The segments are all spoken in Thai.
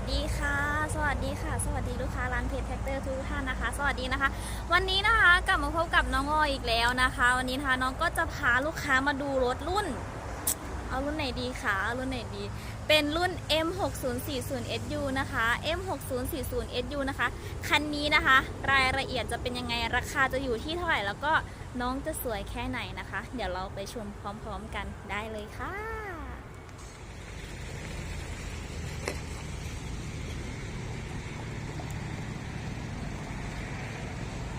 สดีค่ะ สวัสดีค่ะ สวัสดีลูกค้าร้านเพจแท็กเตอร์ทุกท่านนะคะ สวัสดีนะคะ วันนี้นะคะกลับมาพบกับน้องออยอีกแล้วนะคะ วันนี้นะคะน้องก็จะพาลูกค้ามาดูรถรุ่น เอารุ่นไหนดีคะเอารุ่นไหนดี เป็นรุ่น M6040SU นะคะ M6040SU นะคะ คันนี้นะคะ รายละเอียดจะเป็นยังไง ราคาจะอยู่ที่เท่าไหร่ แล้วก็น้องจะสวยแค่ไหนนะคะ เดี๋ยวเราไปชมพร้อมๆกันได้เลยค่ะ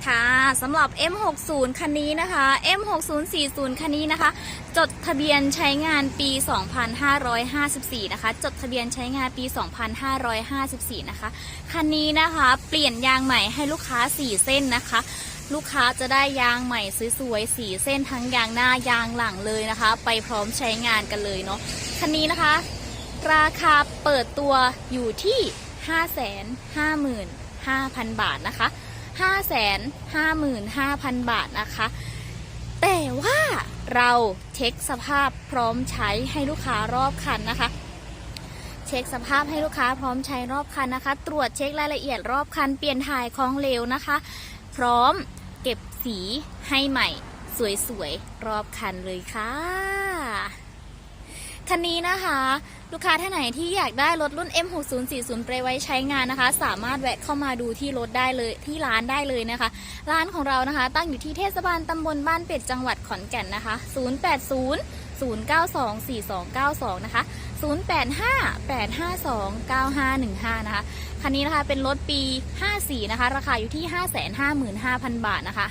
ค่ะ สำหรับ M60 คันนี้นะคะ M6040 คันนี้นะคะ จดทะเบียนใช้งานปี 2554 นะคะ จดทะเบียนใช้งานปี 2554 นะคะ คันนี้นะคะเปลี่ยนยางใหม่ให้ลูกค้า 4 เส้นนะคะลูกค้าจะได้ยางใหม่สวยๆ4เส้นทั้งยางหน้ายางหลังเลยนะคะ ไปพร้อมใช้งานกันเลยเนาะคันนี้นะคะ ราคาเปิดตัวอยู่ที่ 555,000 บาทนะคะ 555,000 บาทนะคะ แต่ว่าเราเช็คสภาพพร้อมใช้ให้ลูกค้ารอบคันนะคะ เช็คสภาพให้ลูกค้าพร้อมใช้รอบคันนะคะ ตรวจเช็ครายละเอียดรอบคันเปลี่ยนถ่ายของเหลวนะคะ พร้อมเก็บสีให้ใหม่ สวยๆ รอบคันเลยค่ะ คันนี้นะคะ ลูกค้าท่านไหนที่อยากได้รถรุ่น M6040 ไปไว้ใช้งานนะคะ สามารถแวะเข้ามาดูที่รถได้เลยที่ร้านได้เลยนะคะ ร้านของเรานะคะ ตั้งอยู่ที่เทศบาลตำบลบ้านเป็ดจังหวัดขอนแก่นนะคะ 080 092 4292 นะคะ 085 852 9515 นะคะ คันนี้นะคะเป็นรถปี 54 นะคะ ราคาอยู่ที่ 555,000 บาทนะคะ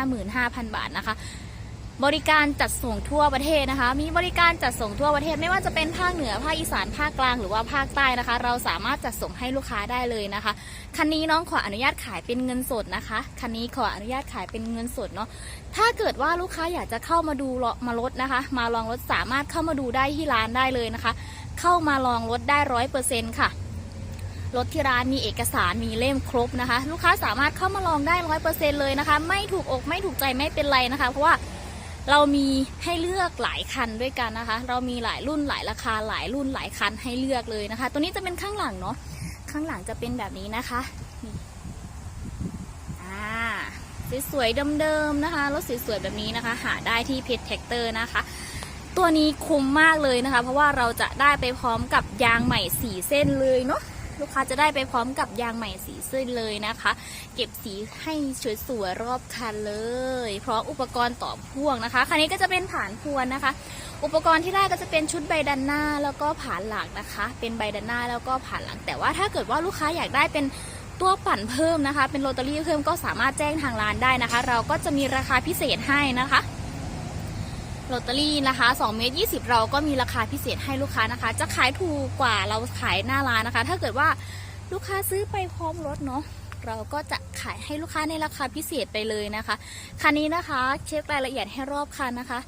555,000 บาทนะคะ บริการจัดส่งทั่วประเทศนะคะ มีบริการจัดส่งทั่วประเทศไม่ว่าจะเป็นภาคเหนือภาคอีสานภาคกลางหรือว่าภาคใต้นะคะ เราสามารถจัดส่งให้ลูกค้าได้เลยนะคะคันนี้น้องขออนุญาตขายเป็นเงินสดนะคะคันนี้ขออนุญาตขายเป็นเงินสดเนาะถ้าเกิดว่าลูกค้าอยากจะเข้ามาดูมาลดนะคะ มาลองรถสามารถเข้ามาดูได้ที่ร้านได้เลยนะคะ เข้ามาลองรถได้ร้อยเปอร์เซ็นต์ค่ะรถที่ร้านมีเอกสารมีเล่มครบนะคะ ลูกค้าสามารถเข้ามาลองได้ร้อยเปอร์เซ็นเลยนะคะ ไม่ถูกอกไม่ถูกใจไม่เป็นไรนะคะ เพราะว่า เรามีให้เลือกหลายคันด้วยกันนะคะ เรามีหลายรุ่นหลายราคาหลายรุ่นหลายคันให้เลือกเลยนะคะ ตัวนี้จะเป็นข้างหลังเนาะข้างหลังจะเป็นแบบนี้นะคะอ่าสวยๆเดิมๆนะคะรถสวยๆแบบนี้นะคะ หาได้ที่เพจแท็กเตอร์นะคะ ตัวนี้คุ้มมากเลยนะคะ เพราะว่าเราจะได้ไปพร้อมกับยางใหม่สีเส้นเลยเนาะ ลูกค้าจะได้ไปพร้อมกับยางใหม่สีเส้นเลยนะคะ เก็บสีให้สวยๆรอบคันเลยพร้อมอุปกรณ์ต่อพ่วงนะคะ คันนี้ก็จะเป็นผานพวนนะคะ อุปกรณ์ที่ได้ก็จะเป็นชุดใบดันหน้าแล้วก็ผานหลังนะคะ เป็นใบดันหน้าแล้วก็ผานหลัง แต่ว่าถ้าเกิดว่าลูกค้าอยากได้เป็นตัวปั่นเพิ่มนะคะ เป็นโรตารี่เพิ่มก็สามารถแจ้งทางร้านได้นะคะ เราก็จะมีราคาพิเศษให้นะคะ โรตารี่นะคะ2เมตร20 เราก็มีราคาพิเศษให้ลูกค้านะคะ จะขายถูกกว่าเราขายหน้าร้านนะคะ ถ้าเกิดว่าลูกค้าซื้อไปพร้อมรถเนาะเราก็จะขายให้ลูกค้าในราคาพิเศษไปเลยนะคะคันนี้นะคะเช็ครายละเอียดให้รอบคันนะคะ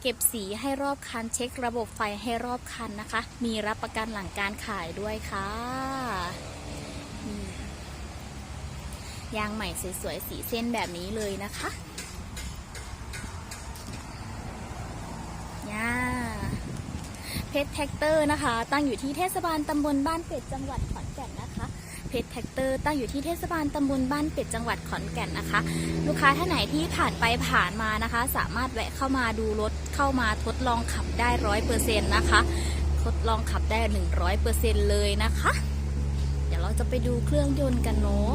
เก็บสีให้รอบคัน เช็คระบบไฟให้รอบคันนะคะ มีรับประกันหลังการขายด้วยค่ะยางใหม่สวยๆสีเส้นแบบนี้เลยนะคะ ย่า เพชรแท็กเตอร์นะคะ ตั้งอยู่ที่เทศบาลตำบลบ้านเป็ดจังหวัดขอนแก่นนะคะเพชรแท็กเตอร์ตั้งอยู่ที่เทศบาลตำบลบ้านเป็ดจังหวัดขอนแก่นนะคะ ลูกค้าท่านไหนที่ผ่านไปผ่านมานะคะ สามารถแวะเข้ามาดูรถเข้ามาทดลองขับได้ร้อยเปอร์เซ็นต์นะคะทดลองขับได้หนึ่งร้อยเปอร์เซ็นต์เลยนะคะ เดี๋ยวเราจะไปดูเครื่องยนต์กันเนาะ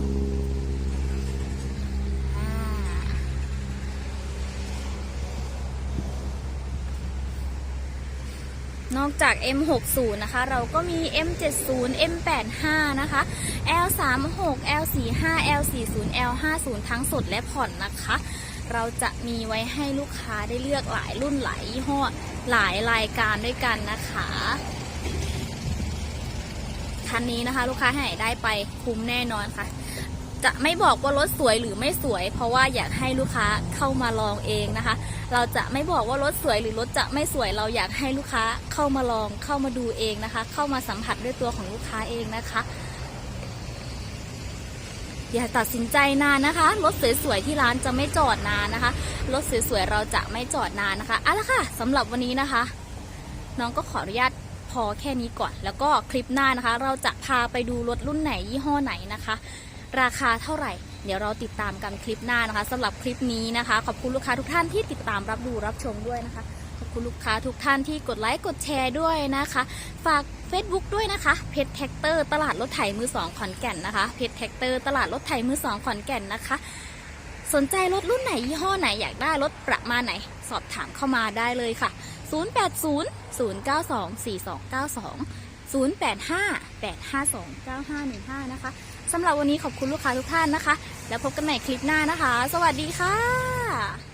นอกจาก M60 นะคะ เราก็มี M70 M85 นะคะ L36 L45 L40 L50 ทั้งสดและผ่อนนะคะ เราจะมีไว้ให้ลูกค้าได้เลือกหลายรุ่นหลายยี่ห้อหลายรายการด้วยกันนะคะ คันนี้นะคะ ลูกค้าให้ได้ไปคุ้มแน่นอนค่ะ จะไม่บอกว่ารถสวยหรือไม่สวย เพราะว่าอยากให้ลูกค้าเข้ามาลองเองนะคะ เราจะไม่บอกว่ารถสวยหรือรถจะไม่สวย เราอยากให้ลูกค้าเข้ามาลองเข้ามาดูเองนะคะ เข้ามาสัมผัสด้วยตัวของลูกค้าเองนะคะอย่าตัดสินใจนานนะคะ รถสวยๆที่ร้านจะไม่จอดนานนะคะ รถสวยๆเราจะไม่จอดนานนะคะเอาละค่ะสำหรับวันนี้นะคะ น้องก็ขออนุญาตพอแค่นี้ก่อน แล้วก็คลิปหน้านะคะ เราจะพาไปดูรถรุ่นไหนยี่ห้อไหนนะคะ ราคาเท่าไหร่ เดี๋ยวเราติดตามกันคลิปหน้านะคะสำหรับคลิปนี้นะคะ ขอบคุณลูกค้าทุกท่านที่ติดตามรับดูรับชมด้วยนะคะ ขอบคุณลูกค้าทุกท่านที่กดไลค์กดแชร์ด้วยนะคะ ฝาก Facebook ด้วยนะคะเพจแท็กเตอร์ตลาดรถไถมือสองขอนแก่นนะคะเพจแท็กเตอร์ตลาดรถไถมือสองขอนแก่นนะคะสนใจรถรุ่นไหนยี่ห้อไหนอยากได้รถประมาณไหน สอบถามเข้ามาได้เลยค่ะ 080 092 4292 085 852 9515 นะคะ สำหรับวันนี้ขอบคุณลูกค้าทุกท่านนะคะ แล้วพบกันใหม่คลิปหน้านะคะ สวัสดีค่ะ